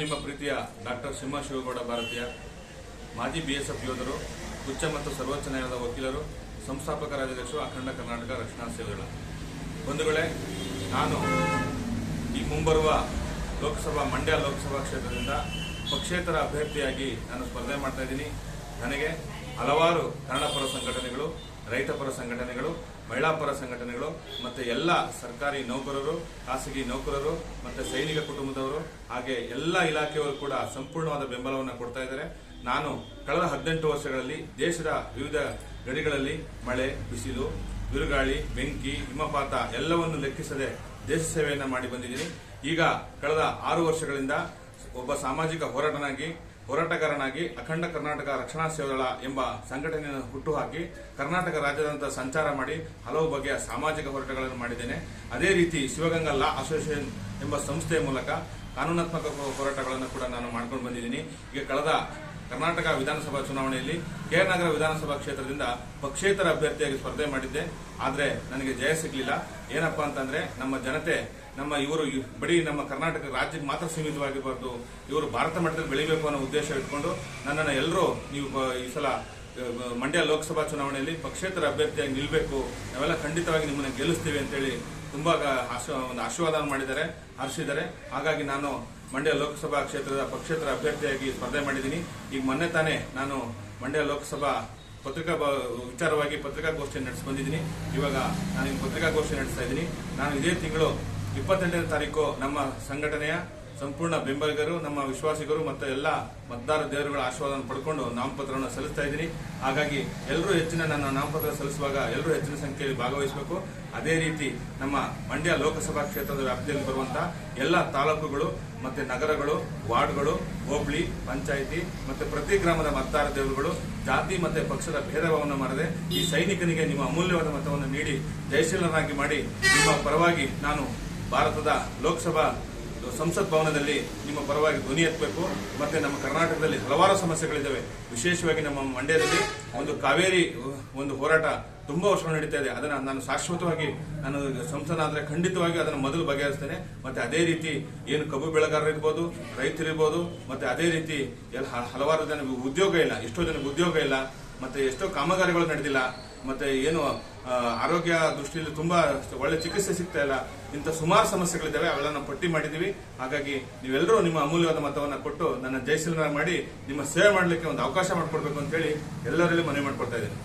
ನಿಮ್ಮ ಪ್ರೀತಿಯ ಡಾಕ್ಟರ್ ಸಿಂಹ ಶಿವಗೌಡ ಭಾರತೀಯ, ಮಾಜಿ ಬಿಎಸ್ಎಫ್ ಯೋಧರು ಉಚ್ಚ ಮತ್ತು ಸರ್ವೋಚ್ಚ ನ್ಯಾಯಾಲಯದ ವಕೀಲರು, ಸಂಸ್ಥಾಪಕ ರಾಜ್ಯಾಧ್ಯಕ್ಷರು, ಅಖಂಡ ಕರ್ನಾಟಕ ರಕ್ಷಣಾ ಸೇವೆಗಳ ಬಂಧುಗಳೇ, ನಾನು ಈ ಮುಂಬರುವ ಲೋಕಸಭಾ, ಮಂಡ್ಯ ಲೋಕಸಭಾ ಕ್ಷೇತ್ರದಿಂದ ಪಕ್ಷೇತರ ಅಭ್ಯರ್ಥಿಯಾಗಿ ನಾನು ಸ್ಪರ್ಧೆ ಮಾಡ್ತಾ ಇದ್ದೀನಿ. ನನಗೆ ಹಲವಾರು ಕನ್ನಡ ಪರ ಸಂಘಟನೆಗಳು ರೈತ ಪರ ಸಂಘಟನೆಗಳು ಮಹಿಳಾಪರ ಸಂಘಟನೆಗಳು, ಮತ್ತೆ ಎಲ್ಲ ಸರ್ಕಾರಿ ನೌಕರರು, ಖಾಸಗಿ ನೌಕರರು, ಮತ್ತೆ ಸೈನಿಕ ಕುಟುಂಬದವರು, ಹಾಗೆ ಎಲ್ಲ ಇಲಾಖೆಯವರು ಕೂಡ ಸಂಪೂರ್ಣವಾದ ಬೆಂಬಲವನ್ನು ಕೊಡ್ತಾ ಇದ್ದಾರೆ. ನಾನು ಕಳೆದ ಹದಿನೆಂಟು ವರ್ಷಗಳಲ್ಲಿ ದೇಶದ ವಿವಿಧ ಗಡಿಗಳಲ್ಲಿ ಮಳೆ, ಬಿಸಿಲು, ಬಿರುಗಾಳಿ, ಬೆಂಕಿ, ಹಿಮಪಾತ ಎಲ್ಲವನ್ನು ಲೆಕ್ಕಿಸದೆ ದೇಶ ಸೇವೆಯನ್ನು ಮಾಡಿ ಬಂದಿದ್ದೀನಿ. ಈಗ ಕಳೆದ ಆರು ವರ್ಷಗಳಿಂದ ಒಬ್ಬ ಸಾಮಾಜಿಕ ಹೋರಾಟನಾಗಿ, ಹೋರಾಟಗಾರನಾಗಿ ಅಖಂಡ ಕರ್ನಾಟಕ ರಕ್ಷಣಾ ಸೇವೆಗಳ ಎಂಬ ಸಂಘಟನೆಯನ್ನು ಹುಟ್ಟುಹಾಕಿ ಕರ್ನಾಟಕ ರಾಜ್ಯದಂತ ಸಂಚಾರ ಮಾಡಿ ಹಲವು ಬಗೆಯ ಸಾಮಾಜಿಕ ಹೋರಾಟಗಳನ್ನು ಮಾಡಿದ್ದೇನೆ. ಅದೇ ರೀತಿ ಶಿವಗಂಗಾ ಲಾ ಅಸೋಸಿಯೇಷನ್ ಎಂಬ ಸಂಸ್ಥೆಯ ಮೂಲಕ ಕಾನೂನಾತ್ಮಕ ಹೋರಾಟಗಳನ್ನು ಕೂಡ ನಾನು ಮಾಡ್ಕೊಂಡು ಬಂದಿದ್ದೀನಿ. ಈಗ ಕಳೆದ ಕರ್ನಾಟಕ ವಿಧಾನಸಭಾ ಚುನಾವಣೆಯಲ್ಲಿ ಕೆಆರ್ ನಗರ ವಿಧಾನಸಭಾ ಕ್ಷೇತ್ರದಿಂದ ಪಕ್ಷೇತರ ಅಭ್ಯರ್ಥಿಯಾಗಿ ಸ್ಪರ್ಧೆ ಮಾಡಿದ್ದೆ. ಆದರೆ ನನಗೆ ಜಯ ಸಿಗಲಿಲ್ಲ. ಏನಪ್ಪಾ ಅಂತಂದ್ರೆ ನಮ್ಮ ಜನತೆ, ನಮ್ಮ ಇವರು ಬರೀ ನಮ್ಮ ಕರ್ನಾಟಕ ರಾಜ್ಯಕ್ಕೆ ಮಾತ್ರ ಸೀಮಿತವಾಗಿರಬಾರ್ದು. ಇವರು ಭಾರತ ಮಟ್ಟದಲ್ಲಿ ಬೆಳಿಬೇಕು ಅನ್ನೋ ಉದ್ದೇಶ ಇಟ್ಕೊಂಡು ನನ್ನನ್ನು ಎಲ್ಲರೂ ನೀವು ಈ ಸಲ ಮಂಡ್ಯ ಲೋಕಸಭಾ ಚುನಾವಣೆಯಲ್ಲಿ ಪಕ್ಷೇತರ ಅಭ್ಯರ್ಥಿಯಾಗಿ ನಿಲ್ಲಬೇಕು ನಾವೆಲ್ಲ ಖಂಡಿತವಾಗಿ ನಿಮ್ಮನ್ನು ಗೆಲ್ಲಿಸ್ತೀವಿ ಅಂತೇಳಿ ತುಂಬಾ ಒಂದು ಆಶೀರ್ವಾದ ಮಾಡಿದ್ದಾರೆ, ಹರ್ಷಿದ್ದಾರೆ. ಹಾಗಾಗಿ ನಾನು ಮಂಡ್ಯ ಲೋಕಸಭಾ ಕ್ಷೇತ್ರದ ಪಕ್ಷೇತರ ಅಭ್ಯರ್ಥಿಯಾಗಿ ಸ್ಪರ್ಧೆ ಮಾಡಿದ್ದೀನಿ. ಈಗ ಮೊನ್ನೆ ತಾನೇ ನಾನು ಮಂಡ್ಯ ಲೋಕಸಭಾ ಪತ್ರಿಕಾ ವಿಚಾರವಾಗಿ ಪತ್ರಿಕಾಗೋಷ್ಠಿ ನಡೆಸಿ ಬಂದಿದ್ದೀನಿ. ಇವಾಗ ನಾನು ಪತ್ರಿಕಾಗೋಷ್ಠಿ ನಡೆಸ್ತಾ ಇದ್ದೀನಿ. ನಾನು ಇದೇ ತಿಂಗಳು ಇಪ್ಪತ್ತೆಂಟನೇ ತಾರೀಕು ನಮ್ಮ ಸಂಘಟನೆಯ ಸಂಪೂರ್ಣ ಬೆಂಬಲಿಗರು, ನಮ್ಮ ವಿಶ್ವಾಸಿಗರು ಮತ್ತು ಎಲ್ಲ ಮತದಾರ ದೇವರುಗಳ ಆಶೀರ್ವಾದವನ್ನು ಪಡ್ಕೊಂಡು ನಾಮಪತ್ರವನ್ನು ಸಲ್ಲಿಸ್ತಾ ಇದ್ದೀನಿ. ಹಾಗಾಗಿ ಎಲ್ಲರೂ ಹೆಚ್ಚಿನ ನನ್ನ ನಾಮಪತ್ರ ಸಲ್ಲಿಸುವಾಗ ಎಲ್ಲರೂ ಹೆಚ್ಚಿನ ಸಂಖ್ಯೆಯಲ್ಲಿ ಭಾಗವಹಿಸಬೇಕು. ಅದೇ ರೀತಿ ನಮ್ಮ ಮಂಡ್ಯ ಲೋಕಸಭಾ ಕ್ಷೇತ್ರದ ವ್ಯಾಪ್ತಿಯಲ್ಲಿ ಬರುವಂತಹ ಎಲ್ಲ ತಾಲೂಕುಗಳು ಮತ್ತು ನಗರಗಳು, ವಾರ್ಡ್ಗಳು, ಹೋಬಳಿ, ಪಂಚಾಯಿತಿ ಮತ್ತು ಪ್ರತಿ ಗ್ರಾಮದ ಮತದಾರ ದೇವರುಗಳು, ಜಾತಿ ಮತ್ತು ಪಕ್ಷದ ಭೇದಭಾವವನ್ನು ಮಾಡದೆ ಈ ಸೈನಿಕನಿಗೆ ನಿಮ್ಮ ಅಮೂಲ್ಯವಾದ ಮತವನ್ನು ನೀಡಿ ಜಯಶೀಲನಾಗಿ ಮಾಡಿ ನಿಮ್ಮ ಪರವಾಗಿ ನಾನು ಭಾರತದ ಲೋಕಸಭಾ ಸಂಸತ್ ಭವನದಲ್ಲಿ ನಿಮ್ಮ ಪರವಾಗಿ ಧ್ವನಿ ಎತ್ತಬೇಕು. ಮತ್ತೆ ನಮ್ಮ ಕರ್ನಾಟಕದಲ್ಲಿ ಹಲವಾರು ಸಮಸ್ಯೆಗಳಿದ್ದಾವೆ. ವಿಶೇಷವಾಗಿ ನಮ್ಮ ಮಂಡ್ಯದಲ್ಲಿ ಒಂದು ಕಾವೇರಿ, ಒಂದು ಹೋರಾಟ ತುಂಬಾ ವರ್ಷಗಳು ನಡೀತಾ ಇದೆ. ಅದನ್ನ ನಾನು ಶಾಶ್ವತವಾಗಿ ನಾನು ಸಂಸದನಾದ್ರೆ ಖಂಡಿತವಾಗಿ ಅದನ್ನು ಮೊದಲು ಬಗೆಹರಿಸ್ತೇನೆ. ಮತ್ತೆ ಅದೇ ರೀತಿ ಏನು ಕಬ್ಬು ಬೆಳೆಗಾರರು ಇರ್ಬೋದು, ರೈತರಿರ್ಬೋದು, ಮತ್ತೆ ಅದೇ ರೀತಿ ಎಲ್ಲ ಹಲವಾರು ಜನ ಉದ್ಯೋಗ ಇಲ್ಲ. ಎಷ್ಟೋ ಜನಕ್ಕೆ ಉದ್ಯೋಗ ಇಲ್ಲ. ಮತ್ತೆ ಎಷ್ಟೋ ಕಾಮಗಾರಿಗಳು ನಡೆದಿಲ್ಲ, ಮತ್ತೆ ಏನು ಆರೋಗ್ಯ ದೃಷ್ಟಿಯಲ್ಲಿ ತುಂಬಾ ಒಳ್ಳೆ ಚಿಕಿತ್ಸೆ ಸಿಗ್ತಾ ಇಲ್ಲ, ಇಂಥ ಸುಮಾರು ಸಮಸ್ಯೆಗಳಿದ್ದಾವೆ ಅವೆಲ್ಲ ಪಟ್ಟಿ ಮಾಡಿದೀವಿ ಹಾಗಾಗಿ ನೀವೆಲ್ಲರೂ ನಿಮ್ಮ ಅಮೂಲ್ಯವಾದ ಮತವನ್ನು ಕೊಟ್ಟು ನನ್ನ ಜಯಶೀಲನ ಮಾಡಿ ನಿಮ್ಮ ಸೇವೆ ಮಾಡಲಿಕ್ಕೆ ಒಂದು ಅವಕಾಶ ಮಾಡಿಕೊಡ್ಬೇಕು ಅಂತ ಹೇಳಿ ಎಲ್ಲರಲ್ಲಿ ಮನವಿ ಮಾಡ್ಕೊಳ್ತಾ ಇದ್ದೀನಿ.